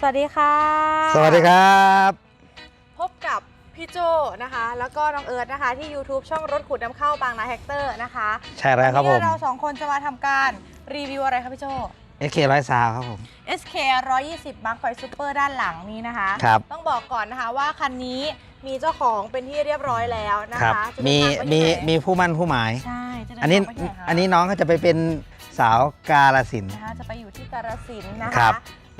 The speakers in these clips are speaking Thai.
สวัสดีค่ะ สวัสดีครับ พบกับพี่โจนะคะ แล้วก็น้องเอิร์ธนะคะ ที่ YouTube ช่องรถขุดน้ำเข้าบางนาแฮกเตอร์นะคะใช่แล้วครับผวันมนี้เราสองคนจะมาทำการรีวิวอะไรครับพี่โจ SK ร้อยซาวครับผม SK 120 Mark III Super ด้านหลังนี้นะคะ ครับ ต้องบอกก่อนนะคะว่าคันนี้มีเจ้าของเป็นที่เรียบร้อยแล้วนะครัคะมีจะเดินทางไปมีที่ไหนมีผู้มั่นผู้หมาย ใช่จะเดินอันนี้ทางไปที่ไหคะอันนี้น้องก็จะไปเป็นสาวกาลสินธุ์ นะคะจะไปอยู่ที่กาฬสินธุ์นะครัคะ บ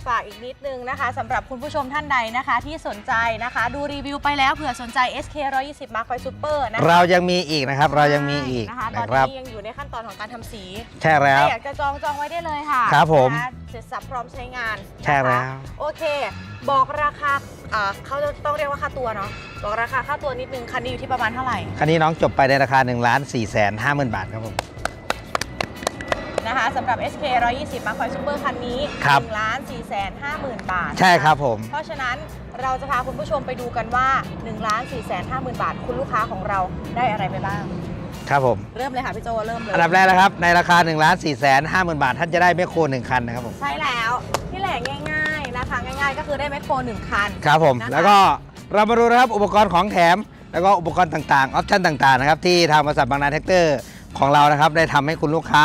ฝากอีกนิดนึงนะคะสำหรับคุณผู้ชมท่านใดนะคะ ที่สนใจนะคะ ดูรีวิวไปแล้วเผื่อสนใจ SK 120 Mark III Super นะคะเรายังมีอีกนะครับเรายังมีอีกนะคะตอนะนครับนี้ยังอยู่ในขั้นตอนของการทำสีใช่แล้ว ถ้าอยากจะจองจองไว้ได้เลยค่ะครับผมนะคะเสร็จสับพร้อมใช้งานใช่แล้วนะคะโอเค บอกราคาอ่าเขาจะต้องเรียกว่าค่าตัวเนาะบอกราคาค่าตัวนิดนึงคันนี้อยู่ที่ประมาณเท่าไหร่ คันนี้น้องจบไปในราคา1นึ่งล้านสี่แสนห้าหมื่นบาทครับผม นะคะสำหรับ SK 120 Mark III Super คันนี้ครับ 1ล้าน4แสน5หมื่นบาทใช่ครับผม เพราะฉะนั้นเราจะพาคุณผู้ชมไปดูกันว่า1ล้าน4แสน5หมื่นบาท คุณลูกค้าของเราได้อะไรไปบ้าง ครับผม เริ่มเลยค่ะพี่โจเริ่มเลยอันดับแรกนะครับ ในราคา1นึ่งล้านสี่แสนห้าหมื่นบาท ท่านจะได้แมคโครหนึ่งคันนะครับผม ใช่แล้วที่แหล่ง่ายๆนะคะง่ายๆ ก็คือได้แมคโครหนึ่งคัน ครับผม นะคะ แล้วก็เรามาดูนะครับอุปกรณ์ของแถม แล้วก็อุปกรณ์ต่างๆ ออปชั่นต่างๆนะครับที่ทางบริษัทบางนาแท็กเตอร์ของเรานะครับได้ทำให้คุณลูกค้า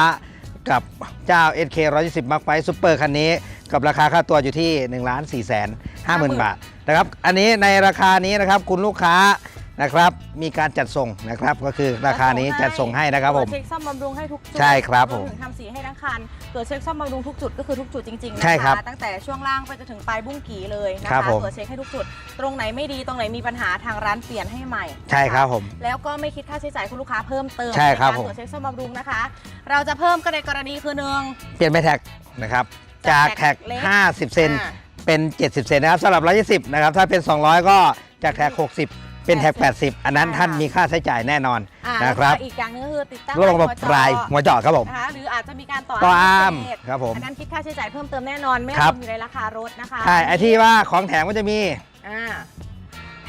กับเจ้า SK 120 Mark I Super คันนี้ กับราคาค่าตัวอยู่ที่1 4 5 0 0 0 0 บาทนะครับ อันนี้ในราคานี้นะครับคุณลูกค้า นะครับ มีการจัดส่งนะครับก็คือราคานี้จัดส่งให้นะครับผมตวจเช็คซ่อมบำรุงให้ทุกจุดใช่ครับผมวถึงทำสีให้ทั้งคันตรวจเช็คซ่อมบำรุงทุกจุดก็คือทุกจุดจริงๆนะใช่ครัคะบตั้งแต่ช่วงล่างไปจนถึงปลายบุ้งกีเลยนะครัคะบผม ตรวจเช็คให้ทุกจุด ตรงไหนไม่ดีตรงไหนมีปัญหาทางร้านเปลี่ยนให้ใหม่ใช่ครับผม แล้วก็ไม่คิดค่าใช้จ่ายคุณลูกค้าเพิ่มเติมใช่ครับนกาผม ตรวจเช็คซ่อมบำรุงนะคะ เราจะเพิ่มก็ในกรณีคือหนึ่ง เปลี่ยนไปแท็กนะครับจากแท็กเล็ก 50 เซนอ่า เป็น 70 เซนนะครับสำหรับ 120 นะครับ ถ้าเป็น 200 ก็จากแท็ก 60 เป็นแท็ก 80 อันนั้นอ่าท่านมีค่าใช้จ่ายแน่นอนอ่านะครับแล้วก็อีกอย่างหนึงก็คือติดตั้งระบบหัวจอปลายหัวเจาะครับผมนะคะหรืออาจจะมีการต่อต่ออาร์มพิเศษครับผมอันนั้นคิดค่าใช้จ่ายเพิ่มเติมแน่นอนไม่ครัรบวมอยู่ในราคารถนะคะใช่ไอที่ว่าของแถมก็จะมีอ่า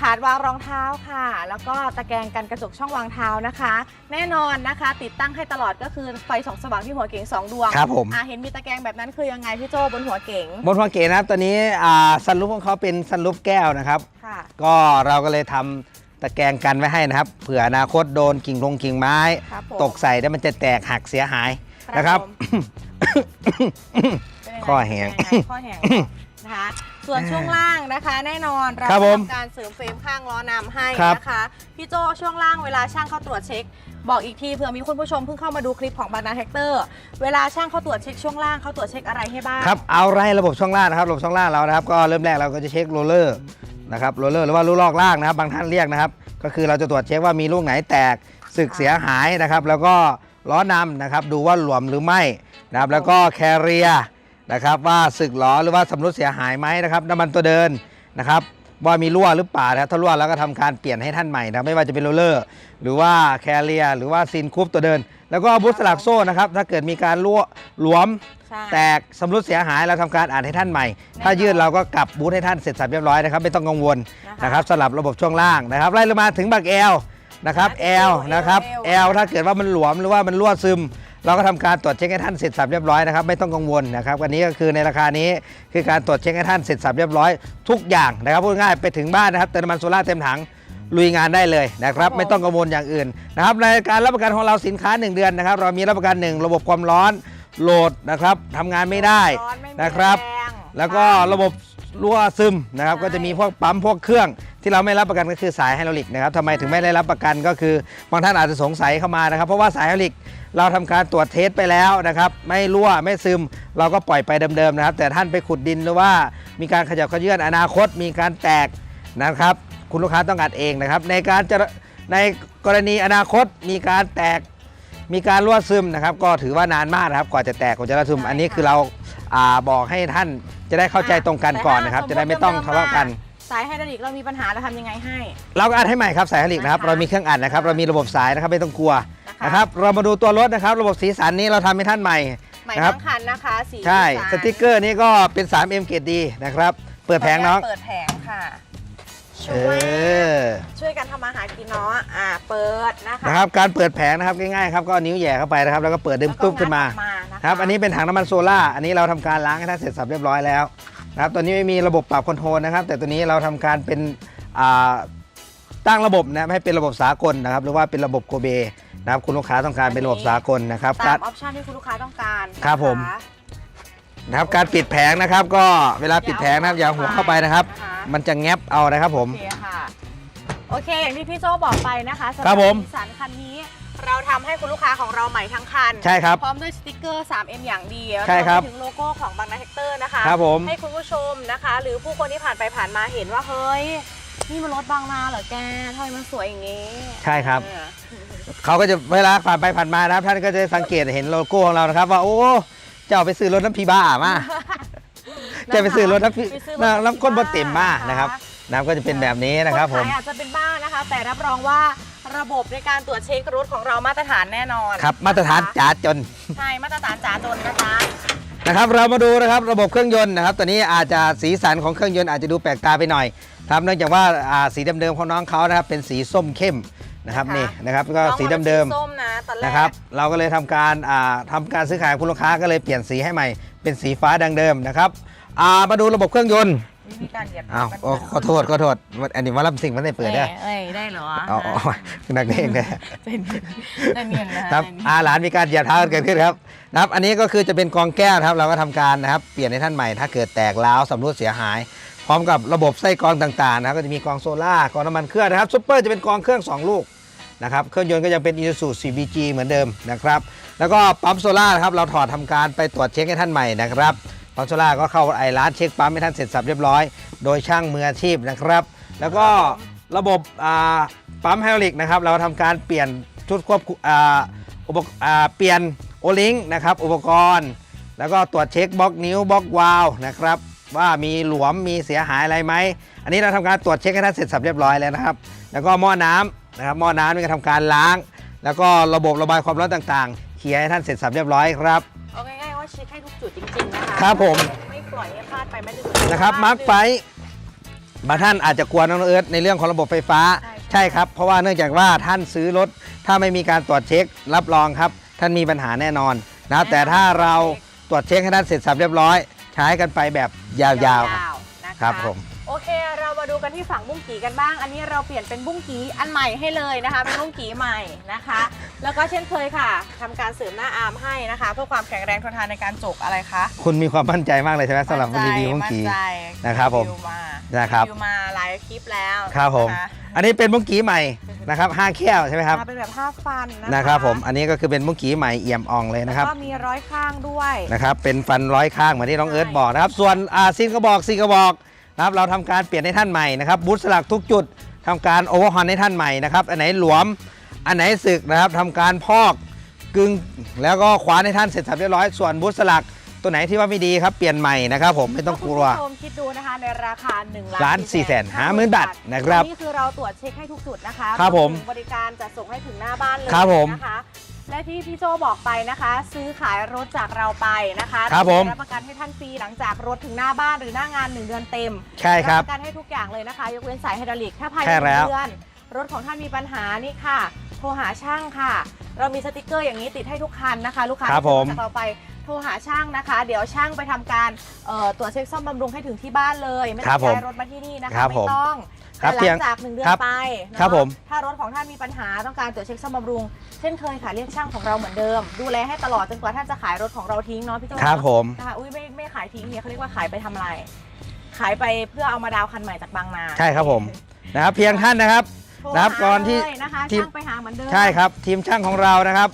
ถาดวางรองเท้าค่ะ แล้วก็ตะแกรงกันกระจกช่องวางเท้านะคะ แน่นอนนะคะ ติดตั้งให้ตลอดก็คือไฟสองสว่างที่หัวเก๋งสองดวงครับผม อ่าเห็นมีตะแกรงแบบนั้นคือยังไงพี่โจบนหัวเก๋งบนฟังเกตนะครับตัวนี้อ่าซันรูฟของเขาเป็นซันรูฟแก้วนะครับ ค่ะ ก็เราก็เลยทำตะแกรงกันไว้ให้นะครับ เผื่ออนาคตโดนกิ่งลงกิ่งไม้ ครับผมตกใส่แล้วมันจะแตกหักเสียหายนะครับเป็นยังไงข้อแหง เป็นยังไงข้อแหงนะคะ ส่วนช่วงล่างนะคะ แน่นอนเราครับผมทำการเสริมเฟรมข้างล้อนำให้ครับ นะคะพี่โจช่วงล่างเวลาช่างเข้าตรวจเช็ค บอกอีกทีเผื่อมีคุณผู้ชมเพิ่งเข้ามาดูคลิปของบานาแท็กเตอร์เวลาช่างเข้าตรวจเช็คช่วงล่างเขาตรวจเช็คอะไรให้บ้าง ครับเอาไรระบบช่องล่างนะครับระบบช่องล่างเรานะครับก็เริ่มแรกเราก็จะเช็คโรลเลอร์นะครับโรลเลอร์หรือว่าลูกลอกล่างนะครับบางท่านเรียกนะครับ ก็คือเราจะตรวจเช็คว่ามีลูกไหนแตกสึกเสียหายนะครับ แล้วก็ล้อนำนะครับดูว่าหลวมหรือไม่นะครับแล้วก็แคเรีย นะครับว่าสึกหรอหรือว่าสำรุดเสียหายไหมนะครับน้ำมันตัวเดินนะครับว่ามีรั่วหรือเปล่านะครับถ้ารั่วแล้วก็ทำการเปลี่ยนให้ท่านใหม่นะครับไม่ว่าจะเป็นโรลเลอร์ หรือว่าแคเรียหรือว่าซีนคูปตัวเดิน แล้วก็บูสต์สลักโซ่นะครับถ้าเกิดมีการรั่วหลวมใช่แตกสำรุดเสียหายเราทำการอ่านให้ท่านใหม่ ถ้ายืดเราก็กลับบูทให้ท่านเสร็จสับเรียบร้อยนะครับไม่ต้องกังวลนะคะนะครับสำหรับระบบช่วงล่างนะครับไล่ลงมาถึงบักแอลนะครับแอลนะครับแอลถ้าเกิดว่ามันหลวมหรือว่ามันรั่วซึม เราก็ทำการตรวจเช็คให้ท่านเสร็จสับเรียบร้อยนะครับไม่ต้องกังวลนะครับวันนี้ก็คือในราคานี้คือการตรวจเช็คให้ท่านเสร็จสับเรียบร้อยทุกอย่างนะครับพูดง่ายๆไปถึงบ้านนะครับเติมน้ำมันโซล่าร์เต็มถังลุยงานได้เลยนะครับไม่ต้องกังวลอย่างอื่นนะครับในการรับประกันของเราสินค้า 1 เดือนนะครับ เรามีรับประกัน 1 ระบบความร้อนโหลดนะครับทำงานไม่ได้ร้อนไม่มีนะครับแรงแล้วก็ระบบรั่วซึมนะครับใช่ก็จะมีพวกปั๊มพวกเครื่องที่เราไม่รับประกันก็คือสายไฮดรอลิกนะครับทำไมถึงไม่ได้รับประกันก็คือบางท่านอาจจะสงสัยเข้ามานะครับ เพราะว่าสายไฮดรอลิก เราทำการตรวจเทสไปแล้วนะครับ ไม่รั่วไม่ซึม เราก็ปล่อยไปเดิมๆนะครับ แต่ท่านไปขุดดินหรือว่ามีการขยับขยื่นอนาคต มีการแตกนะครับ คุณลูกค้าต้องอัดเองนะครับ ในการจะในกรณีอนาคตมีการแตกมีการรั่วซึมนะครับ ก็ถือว่านานมากนะครับกว่าจะแตกกว่าจะรั่วซึมใช่อันนี้ค่ะคือเราอ่าบอกให้ท่านจะได้เข้าใจตรงกันก่อนนะครับแต่จะถ้าได้ไม่ต้องสมมุทะเลาะกันสายไฮดรอลิกเรามีปัญหาเราทำยังไงให้ เราก็อัดให้ใหม่ครับสายฮาลิกนะครับนะคะเรามีเครื่องอัดนะครับ เรามีระบบสายนะครับไม่ต้องกลัว นะคะนะครับเรามาดูตัวรถนะครับ ระบบสีสันนี้เราทำให้ท่านใหม่ ใหม่นะครับทั้งคันนะคะสีใช่สันสติกเกอร์นี้ก็เป็น 3M เกรดดีนะครับ เปิดแผงน้อง เปิดแผงค่ะ เอช่วยอช่วยกันทำมาหากินเนาะอ่าเปิดนะคะนะครับการเปิดแผงนะครับง่ายๆครับก็เอานิ้วแหย่เข้าไปนะครับ แล้วก็เปิดดึงแล้วก็ตุ๊บขึ้นมางัดออกมานะคะครับอันนี้เป็นถังน้ำมันโซล่าอันนี้เราทำการล้างให้ท่านเสร็จสับเรียบร้อยแล้วนะครับตัวนี้ไม่มีระบบปรับคอนโทรลนะครับ แต่ตัวนี้เราทำการเป็นอ่าตั้งระบบนะครับให้เป็นระบบสากลนะครับ หรือว่าเป็นระบบโกเบ นะครับคุณลูกค้าต้องการเป็นระบบสากลนะครับตาการมออปชันที่คุณลูกค้าต้องการนะะครับผมนะครับการปิดแผงนะครับ ก็เวลาปิดแผงนะครับอย่าเอาหัวเข้าไปนะครับนะคะมันจะแงบเอานะครับผมโอเคค่ะโอเคอย่างที่พี่โจบอกไปนะคะสำหครับผมนิสสันคันนี้เราทำให้คุณลูกค้าของเราใหม่ทั้งคัน ใช่ครับ พร้อมด้วยสติกเกอร์ 3M อย่างดีใช่ครับวมไปถึงโลโก้ของบางนาแท็กเตอร์นะคะ ครับผม ให้คุณผู้ชมนะคะ หรือผู้คนที่ผ่านไปผ่านมาเห็นว่า เฮ้ย นี่มันรถบางนาเหรอแกทำไมมันสวยอย่างนี้ ใช่ครับ เออเขาก็จะเวลาผ่านไปผ่านมานะครับ ท่านก็จะสังเกตเห็นโลโก้ของเรานะครับ ว่าโอ้เจ้าไปซื้อรถน้ำพีบ้ามาจะไปซื้อรถน้ำพีไปซื้อรถน้ำก้นบนเต็มมานะครับน้ำก็จะเป็นแบบนี้นะครับผมนขายอาจจะเป็นบ้านนะคะ แต่รับรองว่าระบบในการตรวจเช็ครถของเรามาตรฐานแน่นอนครับมาตรฐานนะคะจ๋าจน ใช่มาตรฐานจ๋าจนนะคะ นะครับเรามาดูนะครับระบบเครื่องยนต์นะครับตัวนี้อาจจะสีสันของเครื่องยนต์อาจจะดูแปลกตาไปหน่อยครับเนื่องจากว่าอ่าสีเดิมๆของน้องเขานะครับเป็นสีส้มเข้ม นะครับนะคะนี่นะครับก็น้องสีนเดิมส้มนะตอนแรๆกนะครับ เราก็เลยทำการอ่าทำการซื้อขายของคุณลูกค้าก็เลยเปลี่ยนสีให้ใหม่ เป็นสีฟ้าดังเดิมนะครับอ่ามาดูระบบเครื่องยนต์วิธีการเหยียบอ้าวมันโอ้ขอโทษขอโทษอันนี้ว่าลำสิ่งมันได้เปิดเอ้ได้ยเอ้ยได้เหรออ๋ออ๋อนักเลงเนี่ยเป็นได้เนียนนะครับอาหลานมีการเหยียบเท้ากันเกิดขึ้นครับนะครับ อันนี้ก็คือจะเป็นกรองแก้วนะครับ เราก็ทำการนะครับ เปลี่ยนให้ท่านใหม่ ถ้าเกิดแตกร้าวสำรุดเสียหาย พร้อมกับระบบไส้กรองต่างๆนะครับก็จะมีกรองโซล่ากรองน้ำมันเครื่องนะครับซุปเปอร์จะเป็นกรองเครื่อง 2 ลูก นะครับเครื่องยนต์ก็ยังเป็น Isuzu CVG เหมือนเดิมนะครับแล้วก็ปั๊มโซล่าครับเราถอดทำการไปตรวจเช็คให้ท่านใหม่นะครับปั๊มโซล่าก็เข้าไอร้านเช็คปั๊มให้ท่านเสร็จสับเรียบร้อย โดยช่างมืออาชีพนะครับ แล้วก็ระบบปั๊มไฮดรอลิกนะครับเราทำการเปลี่ยนชุดควบอุปกอ่าเปลี่ยนโอลิงนะครับอุปกรณ์ แล้วก็ตรวจเช็คบล็อกนิ้วบล็อกวาล์วนะครับว่ามีหลวมมีเสียหายอะไรไหม อันนี้เราทำการตรวจเช็คให้ท่านเสร็จสับเรียบร้อยแล้วนะครับ แล้วก็หม้อน้ำ นะครับหม้อน้ำนี่ก็ทำการล้าง แล้วก็ระบบระบายความร้อนต่างๆเคลียร์ให้ท่านเสร็จสับเรียบร้อยครับ เอาง่ายๆว่าเช็คให้ทุกจุดจริงๆนะคะครับผม ไม่ปล่อยให้พลาดไปไม่ได้นะครับมาร์คไฟบางท่านอาจจะกลัวน้องเอิร์ธในเรื่องของระบบไฟฟ้าใช่ใช่ครับ เพราะว่าเนื่องจากว่าท่านซื้อรถ ถ้าไม่มีการตรวจเช็ค รับรองครับ ท่านมีปัญหาแน่นอนนะครับแต่ถ้าเราตรวจเช็คให้ท่านเสร็จสับเรียบร้อย ใช้กันไปแบบยาวๆครับ ๆนะคะครับผม โอเค เรามาดูกันที่ฝั่งบุ้งกีกันบ้าง อันนี้เราเปลี่ยนเป็นบุ้งกีอันใหม่ให้เลยนะคะ เป็นบุ้งกีใหม่นะคะ แล้วก็เช่นเคยค่ะทำการเสริมหน้าอาร์มให้นะคะ เพื่อความแข็งแรงทนทานในการจกอะไรคะ คุณมีความมั่นใจมากเลยใช่ไหมสำหรับรีวิวมั่เมื่อกี้มั่นใจนะครับผมวิวมานะครับวิวมาหลายคลิปแล้วครับผมนะคะอันนี้เป็นมุ้งกี้ใหม่นะครับห้าแก้วใช่ไหมครับมาเป็นแบบผ้าฟันนะคะนะครับผมอันนี้ก็คือเป็นมุ้งกี้ใหม่เอี่ยมอ่องเลยนะครับแล้วก็มีร้อยข้างด้วยนะครับเป็นฟันร้อยข้างเหมือนที่น้องใช่เอิร์ธบอกนะครับ ส่วนอาซินกระบอกซีกระบอก นะครับเราทำการเปลี่ยนให้ท่านใหม่นะครับบูธสลักทุกจุดทำการโอเวอร์ฮอนให้ท่านใหม่นะครับอันไหนหลวมอันไหนสึกนะครับทำการพอกกึงแล้วก็คว้านให้ท่านเสร็จสับเรียบร้อยส่วนบูธสลักตัวไหนที่ว่าไม่ดีครับเปลี่ยนใหม่นะครับผมไม่ต้องกลัวคุณผู้ชมคิดดูนะคะในราคา1ล้าน4แสนห้าหมื่นบาทนะครับนี่คือเราตรวจเช็คให้ทุกจุดนะคะครับผมวถึงบริการจะส่งให้ถึงหน้าบ้านเลยครับผมนะคะ และที่พี่โจบอกไปนะคะ ซื้อขายรถจากเราไปนะคะครับผมเาจะรับประกันให้ท่านฟรีหลังจากรถถึงหน้าบ้านหรือหน้างาน1เดือนเต็มใช่ครับประกันให้ทุกอย่างเลยนะคะ ยกเว้นสายไฮดรอลิกถ้าภายในใช่แล้วเดือน รถของท่านมีปัญหานี่ค่ะ โทรหาช่างค่ะ เรามีสติกเกอร์อย่างนี้ติดให้ทุกคันนะคะ ลูกค้าครับที่ซื้อผมจากเราไปโทรหาช่างนะคะ เดี๋ยวช่างไปทำการเอ่อตรวจเช็คซ่อมบำรุงให้ถึงที่บ้านเลย ไม่ครัต้อบงผมย้ายรถมาที่นี่นะครัคะบผมไม่ต้อง ครับแต่หเพีลัยงงจากหนึ่งเดือนครับไปเนอะครับผม ถ้ารถของท่านมีปัญหาต้องการตรวจเช็คซ่อมบำรุง เช่นเคยค่ะเรียกช่างของเราเหมือนเดิม ดูแลให้ตลอดจนกว่าท่านจะขายรถของเราทิ้งเนาะพี่โจ้ครับผม นะคะอุ้ยไม่ไม่ขายทิ้งเนี่ยเขาเรียกว่าขายไปทำอะไร ขายไปเพื่อเอามาดาวน์คันใหม่จากบางนาใช่ครับผมนะครับเพียงท่านนะครับ โทรนะครับหาก่อนที่เลยนะคะที่ ช่างไปหาเหมือนเดิม ใช่ครับทีมช่างของเรานะครับ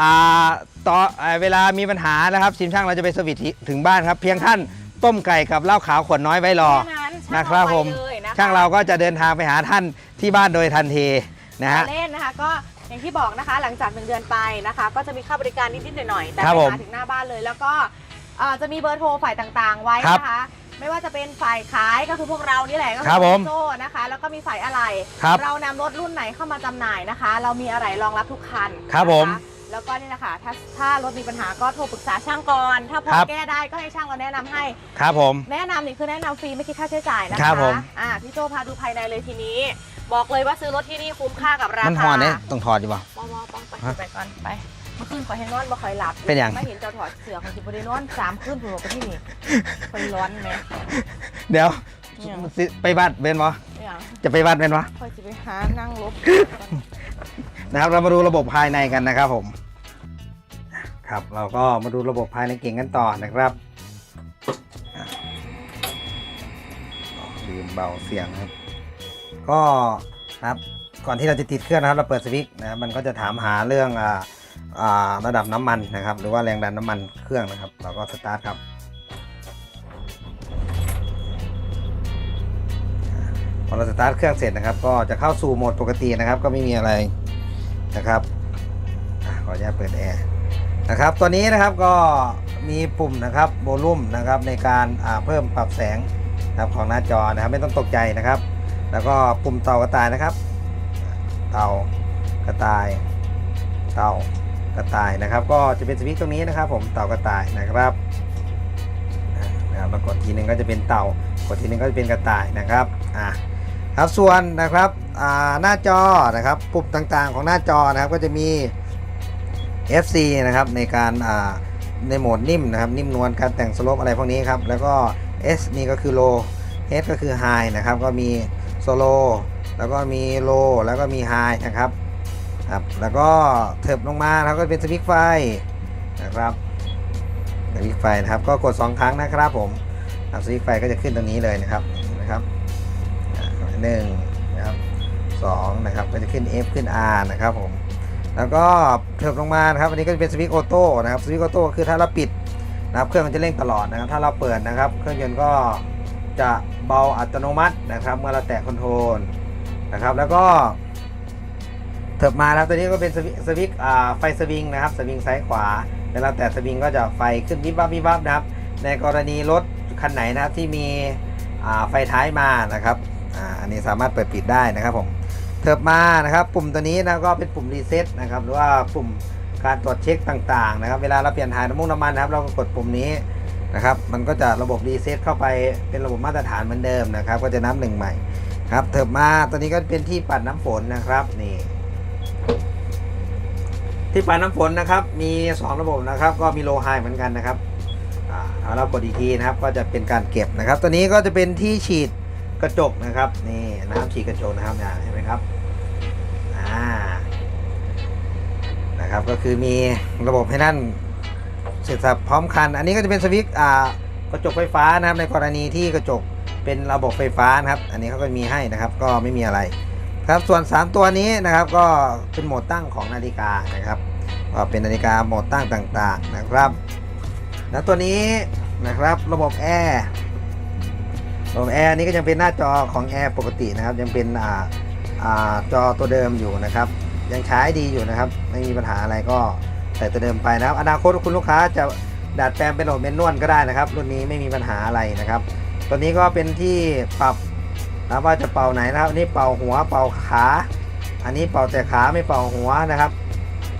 อ่าต่ออ่าเวลามีปัญหานะครับทีมช่างเราจะไปสวิตช์ถึงบ้านครับ เพียงท่านต้มไก่กับเหล้าขาวขวดน้อยไว้รอ แค่นั้นนะครับผมช่างเอาไปเลย นะคะช่างเราก็จะเดินทางไปหาท่านที่บ้านโดยทันทีนะฮะ เล่นนะคะ ก็อย่างที่บอกนะคะ หลังจากหนึ่งเดือนไปนะคะ ก็จะมีค่าบริการนิดๆหน่อยๆแต่ครับไปผมหาถึงหน้าบ้านเลย แล้วก็เอ่อจะมีเบอร์โทรฝ่ายต่างๆ ไว้ครับนะคะ ไม่ว่าจะเป็นฝ่ายขายก็คือพวกเรานี่แหละก็ครับผมโซ่นะคะ แล้วก็มีฝ่ายอะไหล่ครับเรานำรถรุ่นไหนเข้ามาจำหน่ายนะคะ เรามีอะไรรองรับทุกคันครับผม นะคะ แล้วก็นี่นะคะถ้าถ้ารถมีปัญหาก็โทรปรึกษาช่างก่อน ถ้าพอครับ แก้ได้ก็ให้ช่างเราแนะนำให้ ครับผม แนะนำนี่คือแนะนำฟรีไม่คิดค่าใช้จ่ายนะครัคะบผม อ่าพี่โจพาดูภายในเลยทีนี้ บอกเลยว่าซื้อรถที่นี่คุ้มค่ากับรามันคาถอดเนี่ยต้องถอดดีป่ะ มอมอป้องไปฮะไปก่อนไปเมื่อคืนขอยให้นอนบ่คอยหลับเป็นหยัง ไม่เห็นเจ้าถอดเสือของจิบได้นอนสามคืนผมไปที่นี่คอยร้อนไหม เดี๋ยวเนี่ย สิไปวัดเป็นปะเนี่ยจะไปวัดเป็นปะคอยจะไปหานั่งลบนะครับ เรามาดูระบบภายในกันนะครับผม ครับ เราก็มาดูระบบภายในเก่งกันต่อนะครับอะลืมเบาเสียงครับ ก็ครับก่อนที่เราจะติดเครื่องนะครับ เราเปิดสวิตช์นะมันก็จะถามหาเรื่องอ่าระดับน้ำมันนะครับ หรือว่าแรงดันน้ำมันเครื่องนะครับ เราก็สตาร์ทครับพอเราสตาร์ทเครื่องเสร็จนะครับ ก็จะเข้าสู่โหมดปกตินะครับ ก็ไม่มีอะไรนะครับอะขออนุญาตเปิดแอร์ นะครับตัวนี้นะครับก็มีปุ่มนะครับโวลูมนะครับในการาเพิ่มปรับแสงนะครับของหน้าจอนะครับไม่ต้องตกใจนะครับ แล้วก็ปุ่มเตากระต่ายนะครับ เตากระต่าย เตากระต่ายนะครับ ก็จะเป็นสวิตช์ตรงนี้นะครับ ผมเตากระต่ายนะครับนะครับแล้วกดทีหนึงก็จะเป็นเต่ากดทีหนึงก็จะเป็นกระต่ายนะครับอะครับส่วนนะครับหน้าจอนะครับปุ่มต่างๆของหน้าจอนะครับก็จะมี FC นะครับในการในโหมดนิ่มนะครับนิ่มนวลการแต่งสโลปอะไรพวกนี้ครับแล้วก็ S นี่ก็คือ low H ก็คือ high นะครับก็มีโซโลแล้วก็มี low แล้วก็มี high นะครับครับแล้วก็เถิบลงมาครับก็เป็นสวิตไฟนะครับสวิตไฟนะครับก็กด 2 ครั้งนะครับผมสวิตไฟก็จะขึ้นตรงนี้เลยนะครับนะครับหนึ่งนะครับสองนะครับก็จะขึ้น F ขึ้น R นะครับผม แล้วก็เถิบลงมานะครับอันนี้ก็จะเป็นสวิตช์ออโต้นะครับสวิตช์ออโต้คือถ้าเราปิดนะครับเครื่องมันจะเร่งตลอดนะครับ ถ้าเราเปิดนะครับ เครื่องยนต์ก็จะเบาอัตโนมัตินะครับ เมื่อเราแตะคอนโทรลนะครับ แล้วก็เถิบมาแล้วตัวนี้ก็เป็นสวิตช์สวิตช์อ่าไฟสวิงนะครับสวิงซ้ายขวาเวลาแตะสวิงก็จะไฟขึ้นวิบวับวิบวับนะครับ ในกรณีรถคันไหนนะครับที่มีไฟท้ายมานะครับอันนี้สามารถเปิดปิดได้นะครับผม เถิบมานะครับ ปุ่มตัวนี้นะก็เป็นปุ่มรีเซ็ตนะครับหรือว่าปุ่มการตรวจเช็คต่างๆนะครับ เวลาเราเปลี่ยนถ่ายน้ำมันน้ำมันนะครับ เราก็กดปุ่มนี้นะครับ มันก็จะระบบรีเซ็ตเข้าไปเป็นระบบมาตรฐานเหมือนเดิมนะครับ ก็จะนับหนึ่งใหม่ครับเถิบมาตัวนี้ก็เป็นที่ปัดน้ำฝนนะครับนี่ที่ปัดน้ำฝนนะครับ มี 2 ระบบนะครับ ก็มีโลไฮเหมือนกันนะครับอ่าเรากดอีกทีนะครับ ก็จะเป็นการเก็บนะครับ ตัวนี้ก็จะเป็นที่ฉีด กระจกนะครับ นี่น้ำฉีดกระจกนะครับเนี่ยเห็นไหมครับอ่านะครับ ก็คือมีระบบให้นั่นเสร็จสับพร้อมคัน อันนี้ก็จะเป็นสวิตช์อ่ากระจกไฟฟ้านะครับ ในกรณีที่กระจกเป็นระบบไฟฟ้านะครับ อันนี้เขาก็มีให้นะครับ ก็ไม่มีอะไรครับส่วน 3 ตัวนี้นะครับก็เป็นโหมดตั้งของนาฬิกานะครับก็เป็นนาฬิกาโหมดตั้งต่างๆนะครับ แล้วตัวนี้นะครับระบบแอร์ ระบบแอร์นี้ก็ยังเป็นหน้าจอของแอร์ปกตินะครับ ยังเป็นอ่าอ่าจอตัวเดิมอยู่นะครับ ยังใช้ดีอยู่นะครับ ไม่มีปัญหาอะไรก็ใส่ตัวเดิมไปนะครับ อนาคตคุณลูกค้าจะดัดแปลงเป็นระบบเมนนวลก็ได้นะครับ รุ่นนี้ไม่มีปัญหาอะไรนะครับ ตัวนี้ก็เป็นที่ปรับนะว่าจะเป่าไหนนะครับอันนี้เป่าหัวเป่าขา อันนี้เป่าแต่ขาไม่เป่าหัวนะครับ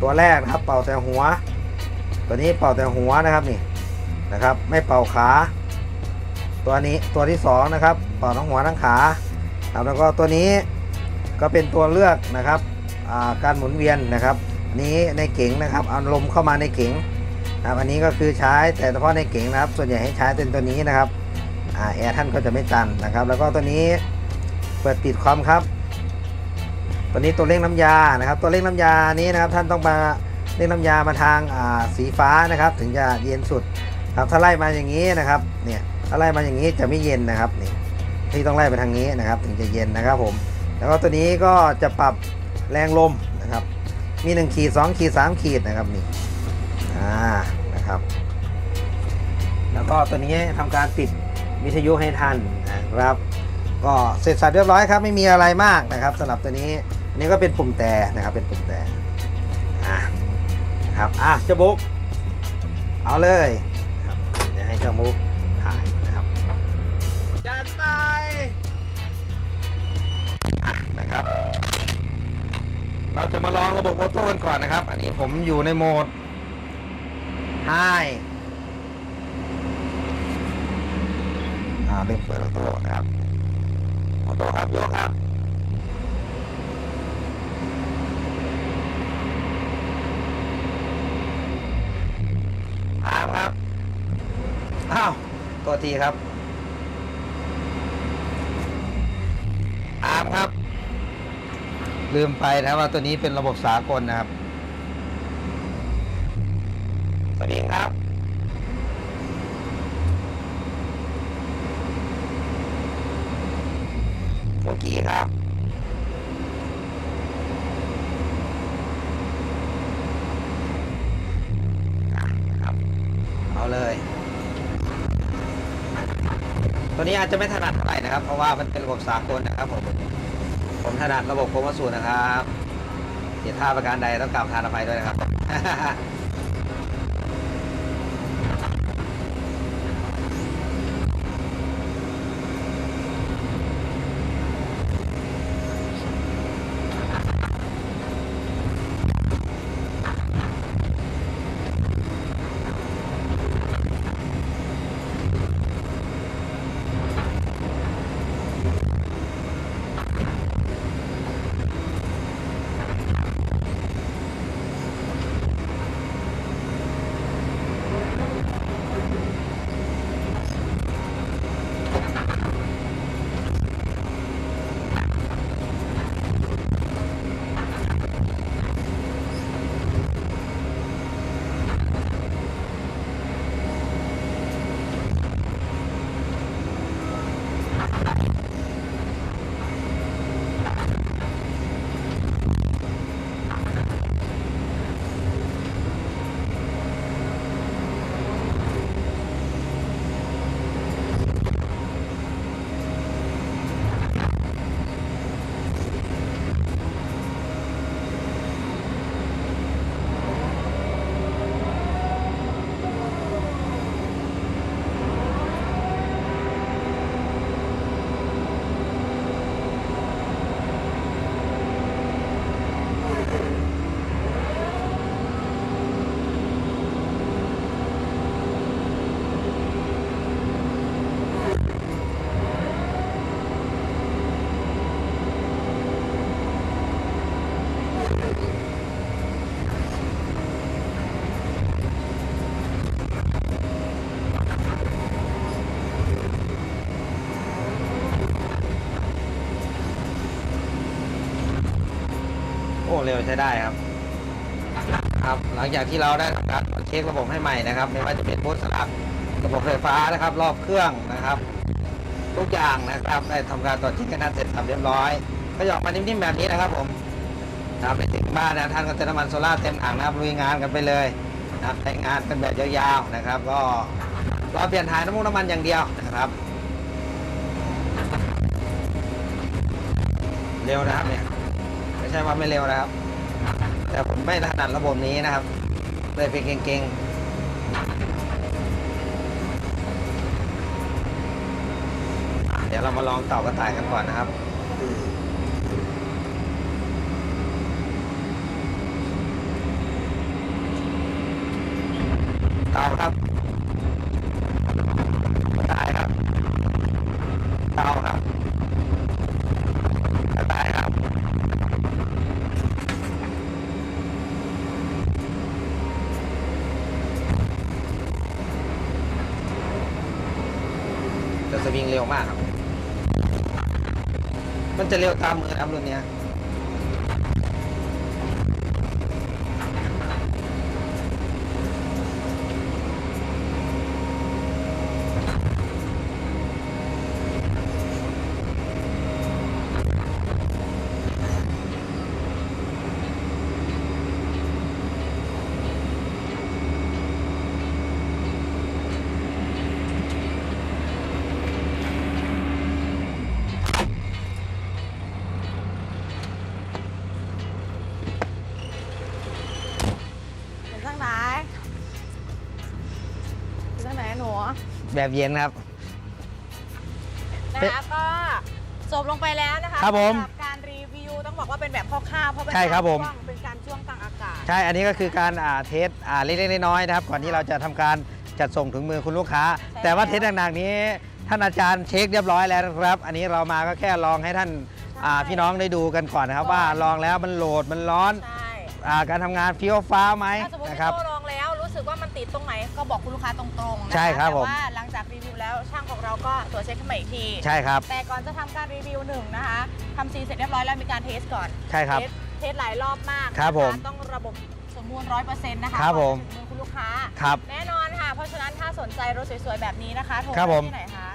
ตัวแรกนะครับเป่าแต่หัว ตัวนี้เป่าแต่หัวนะครับนี่นะครับ ไม่เป่าขา ตัวนี้ตัวที่สองนะครับเป่าทั้งหัวทั้งขาครับแล้วก็ตัวนี้ก็เป็นตัวเลือกนะครับาการหมุนเวียนนะครับอันนี้ในเก๋งนะครับเอาลมเข้ามาในเก๋งนะครับอันนี้ก็คือใช้แต่เฉพาะในเก๋งนะครับ ส่วนใหญ่ให้ใช้เป็นตัวนี้นะครับแอร์ท่านก็จะไม่ตันนะครับ แล้วก็ตัวนี้เปิดปิดความครับ ตัวนี้ตัวเร่งน้ำยานะครับ ตัวเร่งน้ำยานี้นะครับท่านต้องมาเร่งน้ำยามาทางาสีฟ้านะครับ ถึงจะเย็นสุดครับถ้าไล่มาอย่างนี้นะครับเนี่ย ถ้าไล่มาอย่างนี้จะไม่เย็นนะครับนี่ที่ต้องไล่ไปทางนี้นะครับ ถึงจะเย็นนะครับผม แล้วก็ตัวนี้ก็จะปรับแรงลมนะครับ มี1ขีด2ขีด3ขีดนะครับนี่อ่านะครับ แล้วก็ตัวนี้ทำการปิดวิทยุให้ทันนะครับ ก็เสร็จสับเรียบร้อยครับไม่มีอะไรมากนะครับสำหรับตัวนี้อันนี้ก็เป็นปุ่มแต่นะครับเป็นปุ่มแต่นะครับอะเจ้าบุ๊กเอาเลยครับเดี๋ยวให้เจ้าบุ๊ก เราจะมาลองระบบออโต้กันก่อนนะครับ อันนี้ผมอยู่ในโหมด High อ่าเริ่มเปิดออโต้นะครับออโต้ครับยกครับอ้าวครับ อ้าวตัวทีครับ อาร์มครับ ลืมไปนะว่าตัวนี้เป็นระบบสากลนะครับ สวัสดีครับ เมื่อกี้ครับอะครับ เอาเลย ตัวนี้อาจจะไม่ถนัดเท่าไหร่นะครับ เพราะว่ามันเป็นระบบสากลนะครับผม ผมถนัดระบบโคมาสูนะครับ เสียท่าประการใดต้องกราบทานอภัยด้วยนะครับ เร็วใช้ได้ครับ ครับ หลังจากที่เราได้ทำการตรวจเช็คระบบให้ใหม่นะครับ ไม่ว่าจะเป็นโพสต์สลักระบบไฟฟ้านะครับ รอบเครื่องนะครับ ทุกอย่างนะครับได้ทำการตรวจเช็คกันเสร็จสับเรียบร้อยก็จะออกมานิ่มๆแบบนี้นะครับ ผมนะครับไปถึงบ้านนะท่านก็จะน้ำมันโซล่าเต็มถังนะครับลุยงานกันไปเลยนะครับใช้งานกันแบบยาวๆนะครับ ก็รอเปลี่ยนถ่ายน้ำมันน้ำมันอย่างเดียวนะครับ เร็วนะครับเนี่ย ใช่ว่าไม่เร็วนะครับ แต่ผมไม่ถนัดระบบนี้นะครับ เลยเป็นเก่งๆเดี๋ยวเรามาลองเต่ากระต่ายกันก่อนนะครับ เต่าครับกระต่ายครับ เต่าครับ จะเร็วตามมือนะครับรุ่นเนี้ย แบบเย็นครับ นะคะก็จบลงไปแล้วนะคะครับผมสำหการรีวิวต้องบอกว่าเป็นแบบคร่าวๆเพราะเป็นใช่ครับกาผม ช่วงเป็นการช่วงกลางอากาศ ใช่ อันนี้ก็คือการอ่าเทสอ่าเล็กๆน้อยๆนะครับ ก่อนที่เราจะทำการจัดส่งถึงมือคุณลูกค้า ใช่แต่ว่าแล้ว เทสหนักๆนี้ ท่านอาจารย์เช็คเรียบร้อยแล้วนะครับ อันนี้เรามาก็แค่ลองให้ท่านอ่าใช่พี่น้องได้ดูกันก่อนนะครับก่อนว่าลองแล้วมันโหลดมันร้อนใช่อ่าการทำงานฟี้ยวฟ้าวไหมถ้าสมมตินะพี่ครับโตลองแล้วรู้สึกว่ามันติดตรงไหนก็บอกคุณลูกค้าตรงๆนะคะใช่ครับผม แต่ว่าหลังจากรีวิว แล้วช่างของเราก็ตรวจเช็คขึ้นมาอีกทีใช่ครับ แต่ก่อนจะทำการรีวิวหนึ่งนะคะทำซีเสร็จเรียบร้อยแล้วมีการเทสก่อนใช่ครับเทสเทสหลายรอบมากครับนะะผมต้องระบบสมบูรณ์ร้อยเปอร์เซ็นต์นะคะครับผมก่อนจะถึงมือคุณลูกค้าครับแน่นอนค่ะ เพราะฉะนั้นถ้าสนใจรถสวยๆแบบนี้นะคะโทรครับไปผม ที่ไหนคะ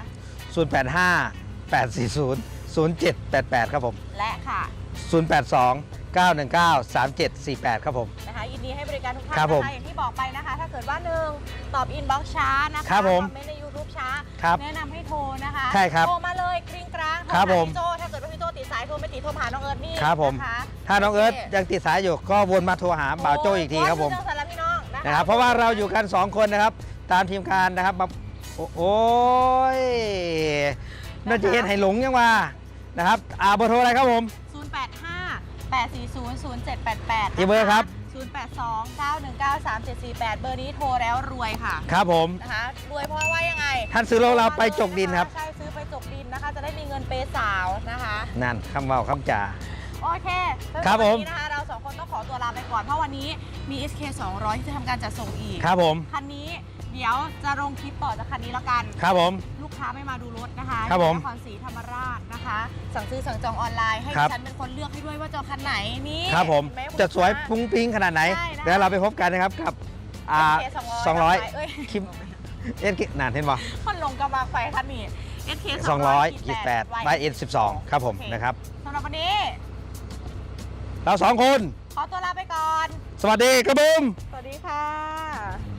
085 840 0788 ครับผม และค่ะ 082 919 3748 ครับผมนะคะยิน ดีให้บริการทุกท่านครับผมนะคะอย่างที่บอกไปนะคะ ถ้าเกิดว่าหนึ่งตอบอินบ็อกซ์ช้านะคะครับผมคอมเมนต์ใน YouTube ช้า ครับแนะนำให้โทรนะคะใช่ครับโทรมาเลยกริ้งกร้างโทรครับหาผมพี่โจถ้าเกิดว่าพี่โจติดสายโทรไม่ติดโทรมาหาน้องเอิร์ธนี่ครับผม นะคะถ้าน้องเอิร์ธโคยังติดสายอยู่ก็วนมาโทรหาบ่าวโจ้อีกทีครับผมโยสารพี่น้องนะคะนะครับ เพราะว่าเราอยู่กัน 2 คนนะครับ ตามทีมงานนะครับมาโอโอ้ยน่าจะเห็นให้หลงยังว่านะครับอ่าเบอร์โทรอะไรครับผม 085 840 0788 อีกเบอร์ครับ082 919 3748 เบอร์นี้โทรแล้วรวยค่ะครับผมนะคะรวยเพราะว่ายังไงท่านซื้อรถเราไปจกดินครับ ใช่ซื้อไปจกดินนะคะ จะได้มีเงินเปย์สาวนะคะนั่นคำเว่าคำจ่า โอเคสำหครับผม วันนี้นะคะเราสองคนต้องขอตัวลาไปก่อนเพราะวันนี้มี SK 200 ที่จะทำการจัดส่งอีกครับผม คันนี้ เดี๋ยวจะลงคลิปต่อจากคันนี้แล้วกัน ครับผม ลูกค้าไม่มาดูรถนะคะครับผมที่นครศรีธรรมราชนะคะ สั่งซื้อสั่งจองออนไลน์ให้ครัดิบ ฉันเป็นคนเลือกให้ด้วยว่าจะเอาคันไหนนี่ครับผม เห็นไหคุณจะสวยลูกค้าฟุ้งปิ้งขนาดไหนใช่นะคะแล้วเราไปพบกันนะครับกับอ่า SK สองร้อยเอ้ยคลิปเอ็นนานเห็นป่ะคนลงกำลังไฟคันนี้ SK สองร้อยยี่แปดไบเอ็นสิบสองครับผมโอเนะครับ สำหรับวันนี้ เราสองคน ขอตัวลาไปก่อน สวัสดีกระบุม สวัสดีค่ะ